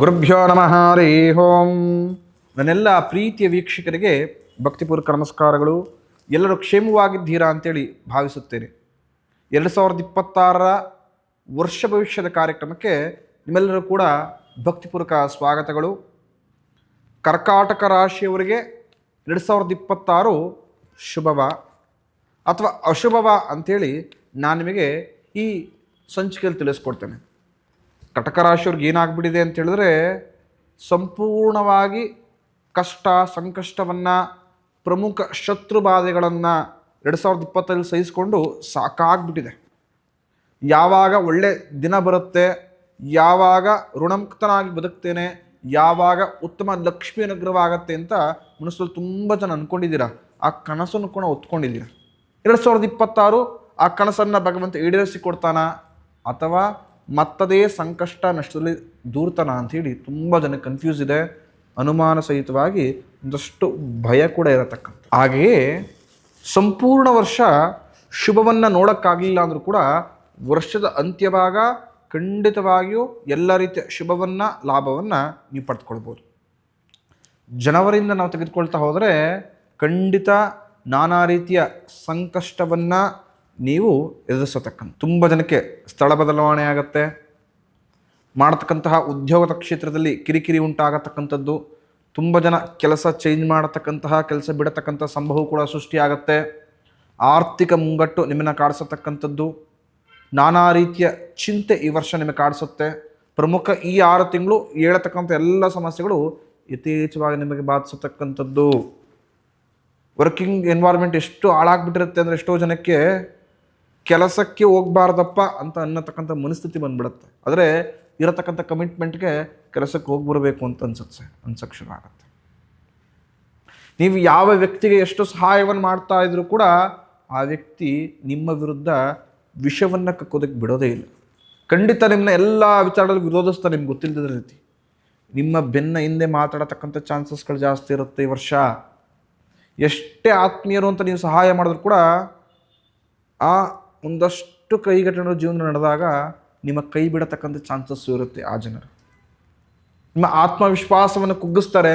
ಗುರುಭ್ಯೋ ನಮಃ, ಹರಿ ಓಂ. ನನ್ನೆಲ್ಲ ಪ್ರೀತಿಯ ವೀಕ್ಷಕರಿಗೆ ಭಕ್ತಿಪೂರ್ವಕ ನಮಸ್ಕಾರಗಳು. ಎಲ್ಲರೂ ಕ್ಷೇಮವಾಗಿದ್ದೀರಾ ಅಂತೇಳಿ ಭಾವಿಸುತ್ತೇನೆ. ಎರಡು ಸಾವಿರದ ಇಪ್ಪತ್ತಾರರ ವರ್ಷ ಭವಿಷ್ಯದ ಕಾರ್ಯಕ್ರಮಕ್ಕೆ ನಿಮ್ಮೆಲ್ಲರೂ ಕೂಡ ಭಕ್ತಿಪೂರ್ವಕ ಸ್ವಾಗತಗಳು. ಕರ್ಕಾಟಕ ರಾಶಿಯವರಿಗೆ ಎರಡು ಸಾವಿರದ ಇಪ್ಪತ್ತಾರು ಶುಭವ ಅಥವಾ ಅಶುಭವ ಅಂಥೇಳಿ ನಾನು ನಿಮಗೆ ಈ ಸಂಚಿಕೆಯಲ್ಲಿ ತಿಳಿಸ್ಕೊಡ್ತೇನೆ. ಕಟಕ ರಾಶಿಯವ್ರಿಗೆ ಏನಾಗ್ಬಿಟ್ಟಿದೆ ಅಂತ ಹೇಳಿದ್ರೆ ಸಂಪೂರ್ಣವಾಗಿ ಕಷ್ಟ, ಸಂಕಷ್ಟವನ್ನು ಪ್ರಮುಖ ಶತ್ರು ಬಾಧೆಗಳನ್ನು ಎರಡು ಸಾವಿರದ ಇಪ್ಪತ್ತರಲ್ಲಿ ಸಹಿಸಿಕೊಂಡು ಸಾಕಾಗ್ಬಿಟ್ಟಿದೆ. ಯಾವಾಗ ಒಳ್ಳೆ ದಿನ ಬರುತ್ತೆ, ಯಾವಾಗ ಋಣಮುಕ್ತನಾಗಿ ಬದುಕ್ತೇನೆ, ಯಾವಾಗ ಉತ್ತಮ ಲಕ್ಷ್ಮಿ ಅನುಗ್ರಹವಾಗತ್ತೆ ಅಂತ ಮನಸ್ಸಲ್ಲಿ ತುಂಬ ಜನ ಅಂದ್ಕೊಂಡಿದ್ದೀರಾ ಆ ಕನಸನ್ನು ಕೂಡ ಒತ್ಕೊಂಡಿದ್ದೀರಾ? ಎರಡು ಸಾವಿರದ ಇಪ್ಪತ್ತಾರು ಆ ಕನಸನ್ನು ಭಗವಂತ ಈಡೇರಿಸಿ ಕೊಡ್ತಾನ? ಅಥವಾ ಮತ್ತದೇ ಸಂಕಷ್ಟ ನಷ್ಟದಲ್ಲಿ ದೂರ್ತನ ಅಂಥೇಳಿ ತುಂಬ ಜನ ಕನ್ಫ್ಯೂಸ್ ಇದೆ. ಅನುಮಾನ ಸಹಿತವಾಗಿ ಒಂದಷ್ಟು ಭಯ ಕೂಡ ಇರತಕ್ಕಂಥ ಹಾಗೆಯೇ ಸಂಪೂರ್ಣ ವರ್ಷ ಶುಭವನ್ನು ನೋಡೋಕ್ಕಾಗಲಿಲ್ಲ ಅಂದರೂ ಕೂಡ ವರ್ಷದ ಅಂತ್ಯಭಾಗ ಖಂಡಿತವಾಗಿಯೂ ಎಲ್ಲ ರೀತಿಯ ಶುಭವನ್ನು, ಲಾಭವನ್ನು ನೀವು ಪಡೆದುಕೊಳ್ಬೋದು ಜನವರಿಯಿಂದ ನಾವು ತೆಗೆದುಕೊಳ್ತಾ ಹೋದರೆ ಖಂಡಿತ ನಾನಾ ರೀತಿಯ ಸಂಕಷ್ಟವನ್ನು ನೀವು ಎದುರಿಸತಕ್ಕಂಥ, ತುಂಬ ಜನಕ್ಕೆ ಸ್ಥಳ ಬದಲಾವಣೆ ಆಗತ್ತೆ. ಮಾಡತಕ್ಕಂತಹ ಉದ್ಯೋಗದ ಕ್ಷೇತ್ರದಲ್ಲಿ ಕಿರಿಕಿರಿ ಉಂಟಾಗತಕ್ಕಂಥದ್ದು, ತುಂಬ ಜನ ಕೆಲಸ ಚೇಂಜ್ ಮಾಡತಕ್ಕಂತಹ, ಕೆಲಸ ಬಿಡತಕ್ಕಂಥ ಸಂಭವ ಕೂಡ ಸೃಷ್ಟಿಯಾಗತ್ತೆ. ಆರ್ಥಿಕ ಮುಂಗಟ್ಟು ನಿಮ್ಮನ್ನು ಕಾಡಿಸತಕ್ಕಂಥದ್ದು, ನಾನಾ ರೀತಿಯ ಚಿಂತೆ ಈ ವರ್ಷ ನಿಮಗೆ ಕಾಡಿಸುತ್ತೆ. ಪ್ರಮುಖ ಈ ಆರು ತಿಂಗಳು ಹೇಳತಕ್ಕಂಥ ಎಲ್ಲ ಸಮಸ್ಯೆಗಳು ಯಥೇಚ್ಛವಾಗಿ ನಿಮಗೆ ಬಾಧಿಸತಕ್ಕಂಥದ್ದು. ವರ್ಕಿಂಗ್ ಎನ್ವೈರ್ಮೆಂಟ್ ಎಷ್ಟು ಹಾಳಾಗ್ಬಿಟ್ಟಿರುತ್ತೆ ಅಂದರೆ ಎಷ್ಟೋ ಜನಕ್ಕೆ ಕೆಲಸಕ್ಕೆ ಹೋಗ್ಬಾರ್ದಪ್ಪ ಅಂತ ಅನ್ನತಕ್ಕಂಥ ಮನಸ್ಥಿತಿ ಬಂದ್ಬಿಡುತ್ತೆ. ಆದರೆ ಇರತಕ್ಕಂಥ ಕಮಿಟ್ಮೆಂಟ್ಗೆ ಕೆಲಸಕ್ಕೆ ಹೋಗ್ಬರಬೇಕು ಅಂತ ಅನ್ಸುತ್ತೆ, ಅನ್ಸಕ್ಕೆ ಶುರು ಆಗುತ್ತೆ. ನೀವು ಯಾವ ವ್ಯಕ್ತಿಗೆ ಎಷ್ಟು ಸಹಾಯವನ್ನು ಮಾಡ್ತಾ ಇದ್ರೂ ಕೂಡ ಆ ವ್ಯಕ್ತಿ ನಿಮ್ಮ ವಿರುದ್ಧ ವಿಷವನ್ನು ಕಕ್ಕೋದಕ್ಕೆ ಬಿಡೋದೇ ಇಲ್ಲ. ಖಂಡಿತ ನಿಮ್ಮನ್ನ ಎಲ್ಲ ವಿಚಾರದಲ್ಲಿ ವಿರೋಧಿಸ್ತಾ ನಿಮ್ಗೆ ಗೊತ್ತಿಲ್ಲದ ರೀತಿ. ನಿಮ್ಮ ಬೆನ್ನ ಹಿಂದೆ ಮಾತಾಡತಕ್ಕಂಥ ಚಾನ್ಸಸ್ಗಳು ಜಾಸ್ತಿ ಇರುತ್ತೆ ಈ ವರ್ಷ. ಎಷ್ಟೇ ಆತ್ಮೀಯರು ಅಂತ ನೀವು ಸಹಾಯ ಮಾಡಿದ್ರು ಕೂಡ ಆ ಒಂದಷ್ಟು ಕೈಘಟನೆ ಜೀವನ ನಡೆದಾಗ ನಿಮ್ಮ ಕೈ ಬಿಡತಕ್ಕಂಥ ಚಾನ್ಸಸ್ಸು ಇರುತ್ತೆ ಆ ಜನರು. ನಿಮ್ಮ ಆತ್ಮವಿಶ್ವಾಸವನ್ನು ಕುಗ್ಗಿಸ್ತಾರೆ,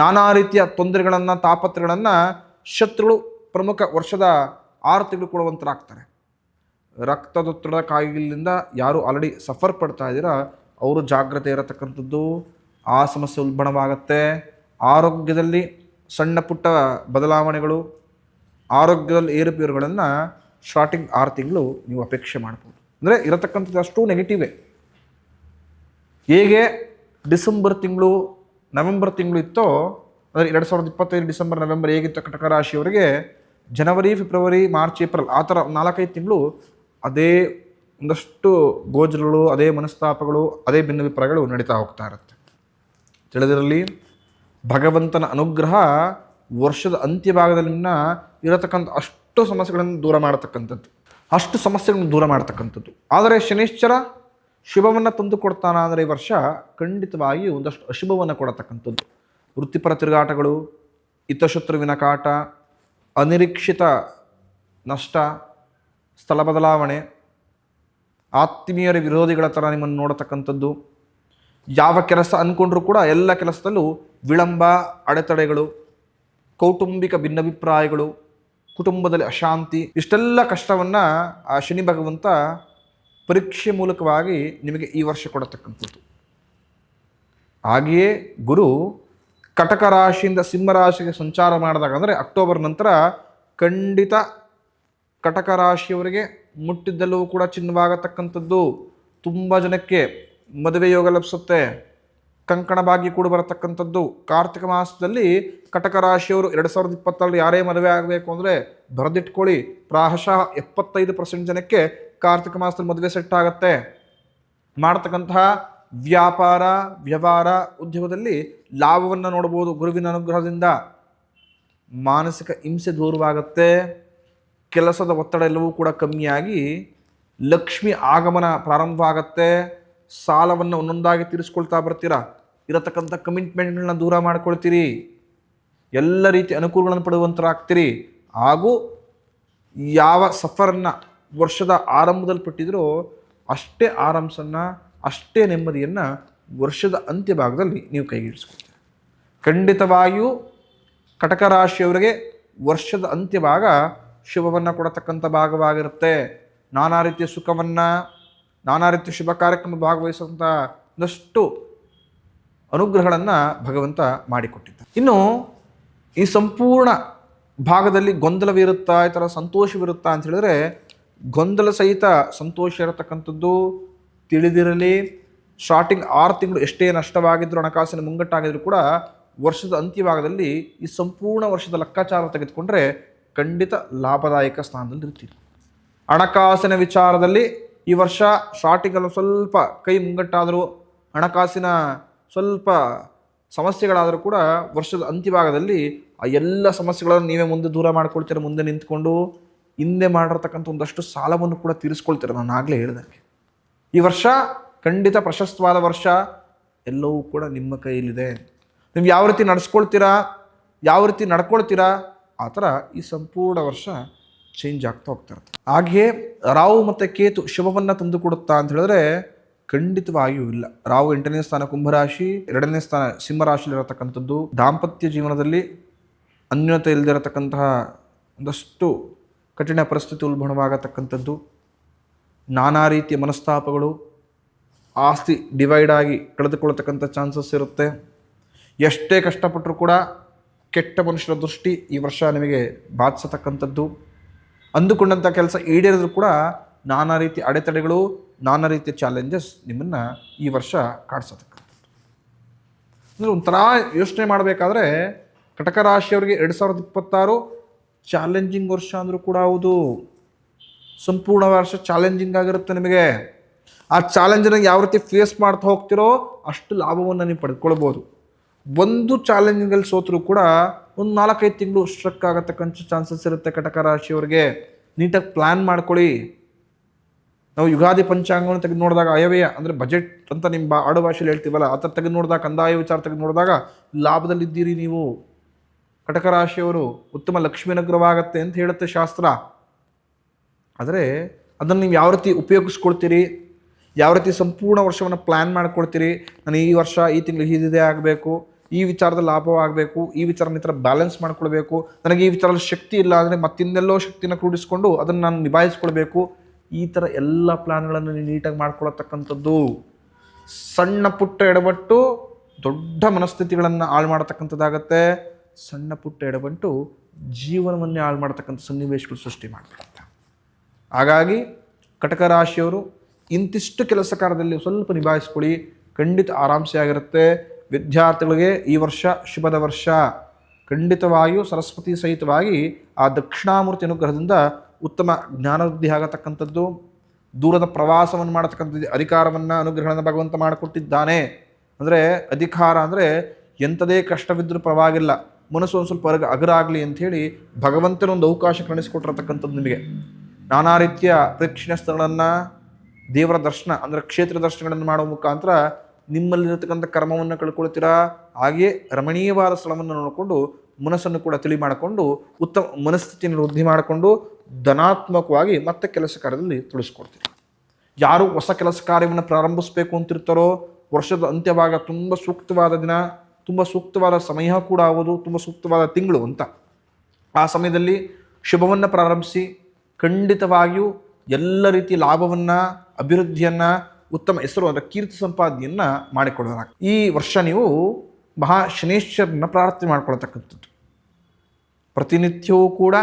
ನಾನಾ ರೀತಿಯ ತೊಂದರೆಗಳನ್ನು, ತಾಪತ್ರಗಳನ್ನು ಶತ್ರುಗಳು ಪ್ರಮುಖ ವರ್ಷದ ಆರು ತಿಂಗಳು ಕೊಡುವಂತರಾಗ್ತಾರೆ. ರಕ್ತದೊತ್ತಡದ ಕಾಯಿಲೆಯಿಂದ ಯಾರು ಆಲ್ರೆಡಿ ಸಫರ್ ಪಡ್ತಾ ಇದ್ದೀರಾ, ಅವರು ಜಾಗ್ರತೆ ಇರತಕ್ಕಂಥದ್ದು, ಆ ಸಮಸ್ಯೆ ಉಲ್ಬಣವಾಗುತ್ತೆ. ಆರೋಗ್ಯದಲ್ಲಿ ಸಣ್ಣ ಪುಟ್ಟ ಬದಲಾವಣೆಗಳು, ಆರೋಗ್ಯದಲ್ಲಿ ಏರುಪೇರುಗಳನ್ನು ಸ್ಟಾರ್ಟಿಂಗ್ ಆರು ತಿಂಗಳು ನೀವು ಅಪೇಕ್ಷೆ ಮಾಡ್ಬೋದು. ಅಂದರೆ ಇರತಕ್ಕಂಥದ್ದು ಅಷ್ಟು ನೆಗೆಟಿವೇ ಹೇಗೆ ಡಿಸೆಂಬರ್ ತಿಂಗಳು, ನವೆಂಬರ್ ತಿಂಗಳು ಇತ್ತೋ, ಅಂದರೆ ಎರಡು ಸಾವಿರದ ಇಪ್ಪತ್ತೈದು ಡಿಸೆಂಬರ್, ನವೆಂಬರ್ ಹೇಗಿತ್ತು ಕಟಕ ರಾಶಿಯವರಿಗೆ, ಜನವರಿ, ಫೆಬ್ರವರಿ, ಮಾರ್ಚ್, ಏಪ್ರಿಲ್, ಆ ಥರ ನಾಲ್ಕೈದು ತಿಂಗಳು ಅದೇ ಒಂದಷ್ಟು ಗೋಜಲುಗಳು, ಅದೇ ಮನಸ್ತಾಪಗಳು, ಅದೇ ಭಿನ್ನಾಭಿಪ್ರಾಯಗಳು ನಡೀತಾ ಹೋಗ್ತಾ ಇರುತ್ತೆ. ತಿಳಿದಿರಲಿ, ಭಗವಂತನ ಅನುಗ್ರಹ ವರ್ಷದ ಅಂತ್ಯ ಭಾಗದಲ್ಲಿನ ಇರತಕ್ಕಂಥ ಅಷ್ಟು ಸಮಸ್ಯೆಗಳನ್ನು ದೂರ ಮಾಡತಕ್ಕಂಥದ್ದು. ಅಷ್ಟು ಸಮಸ್ಯೆಗಳನ್ನು ದೂರ ಮಾಡತಕ್ಕಂಥದ್ದು. ಆದರೆ ಶನಿಶ್ಚರ ಶುಭವನ್ನು ತಂದು ಕೊಡ್ತಾನ ಅಂದರೆ ಈ ವರ್ಷ ಖಂಡಿತವಾಗಿ ಒಂದಷ್ಟು ಅಶುಭವನ್ನು ಕೊಡತಕ್ಕಂಥದ್ದು. ವೃತ್ತಿಪರ ತಿರುಗಾಟಗಳು, ಹಿತಶತ್ರುವಿನ ಕಾಟ, ಅನಿರೀಕ್ಷಿತ ನಷ್ಟ, ಸ್ಥಳ ಬದಲಾವಣೆ, ಆತ್ಮೀಯರ ವಿರೋಧಿಗಳ ಥರ ನಿಮ್ಮನ್ನು ನೋಡತಕ್ಕಂಥದ್ದು. ಯಾವ ಕೆಲಸ ಅಂದ್ಕೊಂಡ್ರೂ ಕೂಡ ಎಲ್ಲ ಕೆಲಸದಲ್ಲೂ ವಿಳಂಬ, ಅಡೆತಡೆಗಳು, ಕೌಟುಂಬಿಕ ಭಿನ್ನಾಭಿಪ್ರಾಯಗಳು ಕುಟುಂಬದಲ್ಲಿ ಅಶಾಂತಿ, ಇಷ್ಟೆಲ್ಲ ಕಷ್ಟವನ್ನು ಆ ಶನಿ ಭಗವಂತ ಪರೀಕ್ಷೆ ಮೂಲಕವಾಗಿ ನಿಮಗೆ ಈ ವರ್ಷ ಕೊಡತಕ್ಕಂಥದ್ದು. ಹಾಗೆಯೇ ಗುರು ಕಟಕ ರಾಶಿಯಿಂದ ಸಿಂಹರಾಶಿಗೆ ಸಂಚಾರ ಮಾಡಿದಾಗ ಅಂದರೆ ಅಕ್ಟೋಬರ್ ನಂತರ ಖಂಡಿತ ಕಟಕ ರಾಶಿಯವರಿಗೆ ಮುಟ್ಟಿದ್ದಲ್ಲೂ ಕೂಡ ಚಿನ್ನವಾಗತಕ್ಕಂಥದ್ದು. ತುಂಬ ಜನಕ್ಕೆ ಮದುವೆ ಯೋಗ ಲಭಿಸುತ್ತೆ. ಕಂಕಣ ಭಾಗ್ಯ ಕೂಡ ಬರತಕ್ಕಂಥದ್ದು. ಕಾರ್ತಿಕ ಮಾಸದಲ್ಲಿ ಕಟಕ ರಾಶಿಯವರು ಎರಡು ಸಾವಿರದ ಇಪ್ಪತ್ತರಲ್ಲಿ ಯಾರೇ ಮದುವೆ ಆಗಬೇಕು ಅಂದರೆ ಬರೆದಿಟ್ಕೊಳ್ಳಿ. ಪ್ರಾಯಶಃ ಎಪ್ಪತ್ತೈದು ಪರ್ಸೆಂಟ್ ಜನಕ್ಕೆ ಕಾರ್ತಿಕ ಮಾಸದಲ್ಲಿ ಮದುವೆ ಸೆಟ್ ಆಗುತ್ತೆ. ಮಾಡತಕ್ಕಂತಹ ವ್ಯಾಪಾರ, ವ್ಯವಹಾರ ಉದ್ಯಮದಲ್ಲಿ ಲಾಭವನ್ನು ನೋಡ್ಬೋದು ಗುರುವಿನ ಅನುಗ್ರಹದಿಂದ. ಮಾನಸಿಕ ಹಿಂಸೆ ದೂರವಾಗುತ್ತೆ. ಕೆಲಸದ ಒತ್ತಡ ಎಲ್ಲವೂ ಕೂಡ ಕಮ್ಮಿಯಾಗಿ ಲಕ್ಷ್ಮಿ ಆಗಮನ ಪ್ರಾರಂಭ ಸಾಲವನ್ನು ಒಂದೊಂದಾಗಿ ತೀರಿಸ್ಕೊಳ್ತಾ ಬರ್ತೀರಾ? ಇರತಕ್ಕಂಥ ಕಮಿಟ್ಮೆಂಟ್ಗಳನ್ನ ದೂರ ಮಾಡ್ಕೊಳ್ತೀರಿ. ಎಲ್ಲ ರೀತಿ ಅನುಕೂಲಗಳನ್ನು ಪಡುವಂಥರಾಗ್ತೀರಿ ಹಾಗೂ ಯಾವ ಸಫರನ್ನು ವರ್ಷದ ಆರಂಭದಲ್ಲಿ ಪಟ್ಟಿದ್ರೋ ಅಷ್ಟೇ ಆರಾಮ್ಸನ್ನು, ಅಷ್ಟೇ ನೆಮ್ಮದಿಯನ್ನು ವರ್ಷದ ಅಂತ್ಯ ಭಾಗದಲ್ಲಿ ನೀವು ಕೈಗಿಡಿಸ್ಕೊಳ್ತೀರಿ ಖಂಡಿತವಾಗಿಯೂ ಕಟಕ ರಾಶಿಯವರಿಗೆ ವರ್ಷದ ಅಂತ್ಯ ಭಾಗ ಶುಭವನ್ನು ಕೊಡತಕ್ಕಂಥ ಭಾಗವಾಗಿರುತ್ತೆ. ನಾನಾ ರೀತಿಯ ಸುಖವನ್ನು, ನಾನಾ ರೀತಿಯ ಶುಭ ಕಾರ್ಯಕ್ರಮ ಭಾಗವಹಿಸುವಂಥ ಒಂದಷ್ಟು ಅನುಗ್ರಹಗಳನ್ನು ಭಗವಂತ ಮಾಡಿಕೊಟ್ಟಿದ್ದ ಇನ್ನು ಈ ಸಂಪೂರ್ಣ ಭಾಗದಲ್ಲಿ ಗೊಂದಲವಿರುತ್ತಾ ಈ ಥರ ಸಂತೋಷವಿರುತ್ತಾ ಅಂತ ಹೇಳಿದ್ರೆ ಗೊಂದಲ ಸಹಿತ ಸಂತೋಷ ಇರತಕ್ಕಂಥದ್ದು ತಿಳಿದಿರಲಿ. ಸ್ಟಾರ್ಟಿಂಗ್ ಆರು ತಿಂಗಳು ಎಷ್ಟೇ ನಷ್ಟವಾಗಿದ್ದರೂ ಹಣಕಾಸಿನ ಮುಂಗಟ್ಟಾಗಿದ್ರು ಕೂಡ ವರ್ಷದ ಅಂತ್ಯಭಾಗದಲ್ಲಿ ಈ ಸಂಪೂರ್ಣ ವರ್ಷದ ಲೆಕ್ಕಾಚಾರ ತೆಗೆದುಕೊಂಡ್ರೆ ಖಂಡಿತ ಲಾಭದಾಯಕ ಸ್ಥಾನದಲ್ಲಿ ಇರ್ತೀರಿ. ಹಣಕಾಸಿನ ವಿಚಾರದಲ್ಲಿ ಈ ವರ್ಷ ಸ್ಟಾರ್ಟಿಂಗಲ್ಲಿ ಸ್ವಲ್ಪ ಕೈ ಮುಂಗಟ್ಟಾದರೂ, ಹಣಕಾಸಿನ ಸ್ವಲ್ಪ ಸಮಸ್ಯೆಗಳಾದರೂ ಕೂಡ ವರ್ಷದ ಅಂತ್ಯಭಾಗದಲ್ಲಿ ಆ ಎಲ್ಲ ಸಮಸ್ಯೆಗಳನ್ನು ನೀವೇ ಮುಂದೆ ದೂರ ಮಾಡ್ಕೊಳ್ತೀರ, ಮುಂದೆ ನಿಂತ್ಕೊಂಡು ಹಿಂದೆ ಮಾಡಿರ್ತಕ್ಕಂಥ ಒಂದಷ್ಟು ಸಾಲವನ್ನು ಕೂಡ ತೀರಿಸ್ಕೊಳ್ತೀರ ನಾನು ಆಗಲೇ ಹೇಳ್ದಂಗೆ. ಈ ವರ್ಷ ಖಂಡಿತ ಪ್ರಶಸ್ತವಾದ ವರ್ಷ, ಎಲ್ಲವೂ ಕೂಡ ನಿಮ್ಮ ಕೈಯಲ್ಲಿದೆ. ನೀವು ಯಾವ ರೀತಿ ನಡೆಸ್ಕೊಳ್ತೀರಾ, ಯಾವ ರೀತಿ ನಡ್ಕೊಳ್ತೀರಾ, ಆ ಥರ ಈ ಸಂಪೂರ್ಣ ವರ್ಷ ಚೇಂಜ್ ಆಗ್ತಾ ಹೋಗ್ತಾ ಇರುತ್ತೆ. ಹಾಗೆಯೇ ರಾವು ಮತ್ತು ಕೇತು ಶುಭವನ್ನು ತಂದುಕೊಡುತ್ತಾ ಅಂತ ಹೇಳಿದ್ರೆ ಖಂಡಿತವಾಗಿಯೂ ಇಲ್ಲ. ರಾಹು ಎಂಟನೇ ಸ್ಥಾನ ಕುಂಭರಾಶಿ, ಎರಡನೇ ಸ್ಥಾನ ಸಿಂಹರಾಶಿಲಿರತಕ್ಕಂಥದ್ದು ದಾಂಪತ್ಯ ಜೀವನದಲ್ಲಿ ಅನ್ಯೋನ್ಯತೆ ಇಲ್ಲದಿರತಕ್ಕಂತಹ ಒಂದಷ್ಟು ಕಠಿಣ ಪರಿಸ್ಥಿತಿ ಉಲ್ಬಣವಾಗತಕ್ಕಂಥದ್ದು. ನಾನಾ ರೀತಿಯ ಮನಸ್ತಾಪಗಳು, ಆಸ್ತಿ ಡಿವೈಡ್ ಆಗಿ ಕಳೆದುಕೊಳ್ಳತಕ್ಕಂಥ ಚಾನ್ಸಸ್ ಇರುತ್ತೆ. ಎಷ್ಟೇ ಕಷ್ಟಪಟ್ಟರೂ ಕೂಡ ಕೆಟ್ಟ ಮನುಷ್ಯರ ದೃಷ್ಟಿ ಈ ವರ್ಷ ನಿಮಗೆ ಬಾಧಿಸತಕ್ಕಂಥದ್ದು. ಅಂದುಕೊಂಡಂಥ ಕೆಲಸ ಈಡೇರಿದ್ರು ಕೂಡ ನಾನಾ ರೀತಿ ಅಡೆತಡೆಗಳು ನಾನಾ ರೀತಿಯ ಚಾಲೆಂಜಸ್ ನಿಮ್ಮನ್ನು ಈ ವರ್ಷ ಕಾಡಿಸೋದಕ್ಕೆ ಅಂದರೆ ಒಂಥರ ಯೋಚನೆ ಮಾಡಬೇಕಾದ್ರೆ ಕಟಕ ರಾಶಿಯವರಿಗೆ ಎರಡು ಸಾವಿರದ ಇಪ್ಪತ್ತಾರು ಚಾಲೆಂಜಿಂಗ್ ವರ್ಷ ಅಂದರೂ ಕೂಡ ಹೌದು. ಸಂಪೂರ್ಣ ವರ್ಷ ಚಾಲೆಂಜಿಂಗ್ ಆಗಿರುತ್ತೆ ನಿಮಗೆ. ಆ ಚಾಲೆಂಜನ್ನ ಯಾವ ರೀತಿ ಫೇಸ್ ಮಾಡ್ತಾ ಹೋಗ್ತಿರೋ ಅಷ್ಟು ಲಾಭವನ್ನು ನೀವು ಪಡ್ಕೊಳ್ಬೋದು. ಒಂದು ಚಾಲೆಂಜಿಂಗಲ್ಲಿ ಸೋತರೂ ಕೂಡ ಒಂದು ನಾಲ್ಕೈದು ತಿಂಗಳು ಸ್ಟ್ರಕ್ ಆಗತಕ್ಕಂಥ ಚಾನ್ಸಸ್ ಇರುತ್ತೆ ಕಟಕ ರಾಶಿಯವರಿಗೆ. ನೀಟಾಗಿ ಪ್ಲ್ಯಾನ್ ಮಾಡ್ಕೊಳ್ಳಿ. ನಾವು ಯುಗಾದಿ ಪಂಚಾಂಗವನ್ನು ತೆಗೆದು ನೋಡಿದಾಗ ಅಯವ್ಯಯ ಅಂದರೆ ಬಜೆಟ್ ಅಂತ ನಿಮ್ಮ ಬಾ, ಆಡು ಭಾಷೆಯಲ್ಲಿ ಹೇಳ್ತೀವಲ್ಲ, ಆ ಥರ ತೆಗೆದು ನೋಡಿದಾಗ, ಕಂದಾಯ ವಿಚಾರ ತೆಗೆದು ನೋಡಿದಾಗ ಲಾಭದಲ್ಲಿದ್ದೀರಿ ನೀವು. ಕಟಕ ರಾಶಿಯವರು ಉತ್ತಮ ಲಕ್ಷ್ಮೀ ಅನುಗ್ರಹವಾಗತ್ತೆ ಅಂತ ಹೇಳುತ್ತೆ ಶಾಸ್ತ್ರ. ಆದರೆ ಅದನ್ನು ನೀವು ಯಾವ ರೀತಿ ಉಪಯೋಗಿಸ್ಕೊಳ್ತೀರಿ? ಯಾವ ರೀತಿ ಸಂಪೂರ್ಣ ವರ್ಷವನ್ನು ಪ್ಲ್ಯಾನ್ ಮಾಡ್ಕೊಳ್ತೀರಿ? ನಾನು ಈ ವರ್ಷ, ಈ ತಿಂಗಳು ಹೀದಿದೆ ಆಗಬೇಕು, ಈ ವಿಚಾರದ ಲಾಭವಾಗಬೇಕು, ಈ ವಿಚಾರ ಈ ಥರ ಬ್ಯಾಲೆನ್ಸ್ ಮಾಡ್ಕೊಳ್ಬೇಕು. ನನಗೆ ಈ ವಿಚಾರದಲ್ಲಿ ಶಕ್ತಿ ಇಲ್ಲ, ಅಂದರೆ ಮತ್ತಿನ್ನೆಲ್ಲೋ ಶಕ್ತಿನ ಕ್ರೂಡಿಸ್ಕೊಂಡು ಅದನ್ನು ನಾನು ನಿಭಾಯಿಸ್ಕೊಳ್ಬೇಕು. ಈ ಥರ ಎಲ್ಲ ಪ್ಲ್ಯಾನ್ಗಳನ್ನು ನೀಟಾಗಿ ಮಾಡ್ಕೊಳತಕ್ಕಂಥದ್ದು ಸಣ್ಣ ಪುಟ್ಟ ಎಡಬಟ್ಟು ದೊಡ್ಡ ಮನಸ್ಥಿತಿಗಳನ್ನು ಹಾಳು ಮಾಡತಕ್ಕಂಥದ್ದಾಗತ್ತೆ. ಸಣ್ಣ ಪುಟ್ಟ ಎಡಬಂಟು ಜೀವನವನ್ನೇ ಹಾಳು ಮಾಡತಕ್ಕಂಥ ಸನ್ನಿವೇಶಗಳು ಸೃಷ್ಟಿ ಮಾಡ್ತಾರೆ ಹಾಗಾಗಿ ಕಟಕ ರಾಶಿಯವರು ಇಂತಿಷ್ಟು ಕೆಲಸ ಕಾರ್ಯದಲ್ಲಿ ಸ್ವಲ್ಪ ನಿಭಾಯಿಸ್ಕೊಳ್ಳಿ. ಖಂಡಿತ ಆರಾಮ್ಸೆ ಆಗಿರುತ್ತೆ ವಿದ್ಯಾರ್ಥಿಗಳಿಗೆ ಈ ವರ್ಷ ಶುಭದ ವರ್ಷ. ಖಂಡಿತವಾಗಿಯೂ ಸರಸ್ವತಿ ಸಹಿತವಾಗಿ ಆ ದಕ್ಷಿಣಾಮೂರ್ತಿ ಅನುಗ್ರಹದಿಂದ ಉತ್ತಮ ಜ್ಞಾನವೃದ್ಧಿ ಆಗತಕ್ಕಂಥದ್ದು, ದೂರದ ಪ್ರವಾಸವನ್ನು ಮಾಡತಕ್ಕಂಥದ್ದು, ಅಧಿಕಾರವನ್ನು ಅನುಗ್ರಹವನ್ನು ಭಗವಂತ ಮಾಡಿಕೊಟ್ಟಿದ್ದಾನೆ. ಅಂದರೆ ಅಧಿಕಾರ ಅಂದರೆ ಎಂಥದೇ ಕಷ್ಟವಿದ್ದರೂ ಪರವಾಗಿಲ್ಲ. ಮನಸ್ಸು ಒಂದು ಸ್ವಲ್ಪ ಹೊರಗೆ ಅಗರಾಗಲಿ ಅಂಥೇಳಿ ಭಗವಂತನ ಒಂದು ಅವಕಾಶ ಕಾಣಿಸಿಕೊಟ್ಟಿರತಕ್ಕಂಥದ್ದು ನಿಮಗೆ. ನಾನಾ ರೀತಿಯ ಪ್ರೇಕ್ಷಣೀಯ ಸ್ಥಳಗಳನ್ನು, ದೇವರ ದರ್ಶನ ಅಂದರೆ ಕ್ಷೇತ್ರ ದರ್ಶನಗಳನ್ನು ಮಾಡುವ ಮುಖಾಂತರ ನಿಮ್ಮಲ್ಲಿರತಕ್ಕಂಥ ಕರ್ಮವನ್ನು ಕಳ್ಕೊಳ್ತೀರಾ? ಹಾಗೆಯೇ ರಮಣೀಯವಾದ ಸ್ಥಳವನ್ನು ನೋಡಿಕೊಂಡು ಮನಸ್ಸನ್ನು ಕೂಡ ತಿಳಿ ಮಾಡಿಕೊಂಡು ಉತ್ತಮ ಮನಸ್ಥಿತಿಯನ್ನು ವೃದ್ಧಿ ಮಾಡಿಕೊಂಡು ಧನಾತ್ಮಕವಾಗಿ ಮತ್ತೆ ಕೆಲಸ ಕಾರ್ಯದಲ್ಲಿ ತಿಳಿಸ್ಕೊಡ್ತೀರಿ ಯಾರು ಹೊಸ ಕೆಲಸ ಕಾರ್ಯವನ್ನು ಪ್ರಾರಂಭಿಸಬೇಕು ಅಂತಿರ್ತಾರೋ, ವರ್ಷದ ಅಂತ್ಯವಾಗ ತುಂಬ ಸೂಕ್ತವಾದ ದಿನ, ತುಂಬ ಸೂಕ್ತವಾದ ಸಮಯ ಕೂಡ ಆಗೋದು, ತುಂಬ ಸೂಕ್ತವಾದ ತಿಂಗಳು ಅಂತ. ಆ ಸಮಯದಲ್ಲಿ ಶುಭವನ್ನು ಪ್ರಾರಂಭಿಸಿ, ಖಂಡಿತವಾಗಿಯೂ ಎಲ್ಲ ರೀತಿ ಲಾಭವನ್ನು, ಅಭಿವೃದ್ಧಿಯನ್ನು, ಉತ್ತಮ ಹೆಸರು ಅದರ ಕೀರ್ತಿ ಸಂಪಾದನೆಯನ್ನು ಮಾಡಿಕೊಡೋಣ ಈ ವರ್ಷ ನೀವು ಮಹಾ ಶನೇಶ್ವರನ ಪ್ರಾರ್ಥನೆ ಮಾಡ್ಕೊಳ್ತಕ್ಕಂಥದ್ದು. ಪ್ರತಿನಿತ್ಯವೂ ಕೂಡ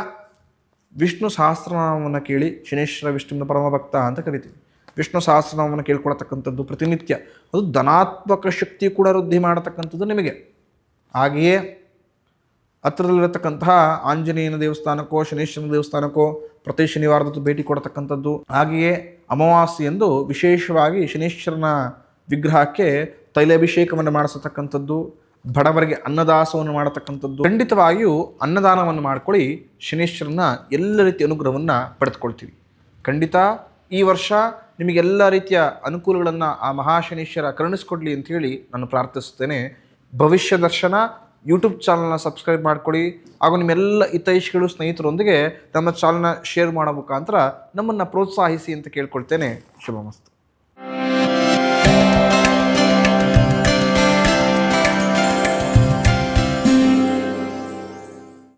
ವಿಷ್ಣು ಸಹಸ್ರನಾಮವನ್ನು ಕೇಳಿ ಶನೇಶ್ವರ, ವಿಷ್ಣುವಿನ ಪರಮ ಭಕ್ತ ಅಂತ ಕರಿತೀವಿ. ವಿಷ್ಣು ಸಹಸ್ರನಾಮವನ್ನು ಕೇಳ್ಕೊಳ್ತಕ್ಕಂಥದ್ದು ಪ್ರತಿನಿತ್ಯ. ಅದು ಧನಾತ್ಮಕ ಶಕ್ತಿ ಕೂಡ ವೃದ್ಧಿ ಮಾಡತಕ್ಕಂಥದ್ದು ನಿಮಗೆ. ಹಾಗೆಯೇ ಹತ್ರದಲ್ಲಿರತಕ್ಕಂತಹ ಆಂಜನೇಯನ ದೇವಸ್ಥಾನಕ್ಕೋ, ಶನೇಶ್ವರನ ದೇವಸ್ಥಾನಕ್ಕೋ ಪ್ರತಿ ಶನಿವಾರದತ್ತು ಭೇಟಿ ಕೊಡತಕ್ಕಂಥದ್ದು. ಹಾಗೆಯೇ ಅಮಾವಾಸ್ಯೆ ಎಂದು ವಿಶೇಷವಾಗಿ ಶನೇಶ್ವರನ ವಿಗ್ರಹಕ್ಕೆ ತೈಲಾಭಿಷೇಕವನ್ನು ಮಾಡಿಸತಕ್ಕಂಥದ್ದು. ಬಡವರಿಗೆ ಅನ್ನದಾಸವನ್ನು ಮಾಡತಕ್ಕಂಥದ್ದು. ಖಂಡಿತವಾಗಿಯೂ ಅನ್ನದಾನವನ್ನು ಮಾಡ್ಕೊಳ್ಳಿ. ಶನೇಶ್ವರನ ಎಲ್ಲ ರೀತಿಯ ಅನುಗ್ರಹವನ್ನು ಪಡೆದುಕೊಳ್ತೀವಿ. ಖಂಡಿತ ಈ ವರ್ಷ ನಿಮಗೆಲ್ಲ ರೀತಿಯ ಅನುಕೂಲಗಳನ್ನು ಆ ಮಹಾಶನೇಶ್ವರ ಕರುಣಿಸ್ಕೊಡ್ಲಿ ಅಂತ ಹೇಳಿ ನಾನು ಪ್ರಾರ್ಥಿಸುತ್ತೇನೆ ಭವಿಷ್ಯ ದರ್ಶನ ಯೂಟ್ಯೂಬ್ ಚಾನಲ್ನ ಸಬ್ಸ್ಕ್ರೈಬ್ ಮಾಡಿಕೊಳ್ಳಿ. ಹಾಗೂ ನಿಮ್ಮೆಲ್ಲ ಹಿತೈಷಿಗಳು, ಸ್ನೇಹಿತರೊಂದಿಗೆ ನಮ್ಮ ಚಾನಲ್ನ ಶೇರ್ ಮಾಡೋ ಮುಖಾಂತರ ನಮ್ಮನ್ನು ಪ್ರೋತ್ಸಾಹಿಸಿ ಅಂತ ಕೇಳ್ಕೊಳ್ತೇನೆ. ಶುಭಮಸ್ತು.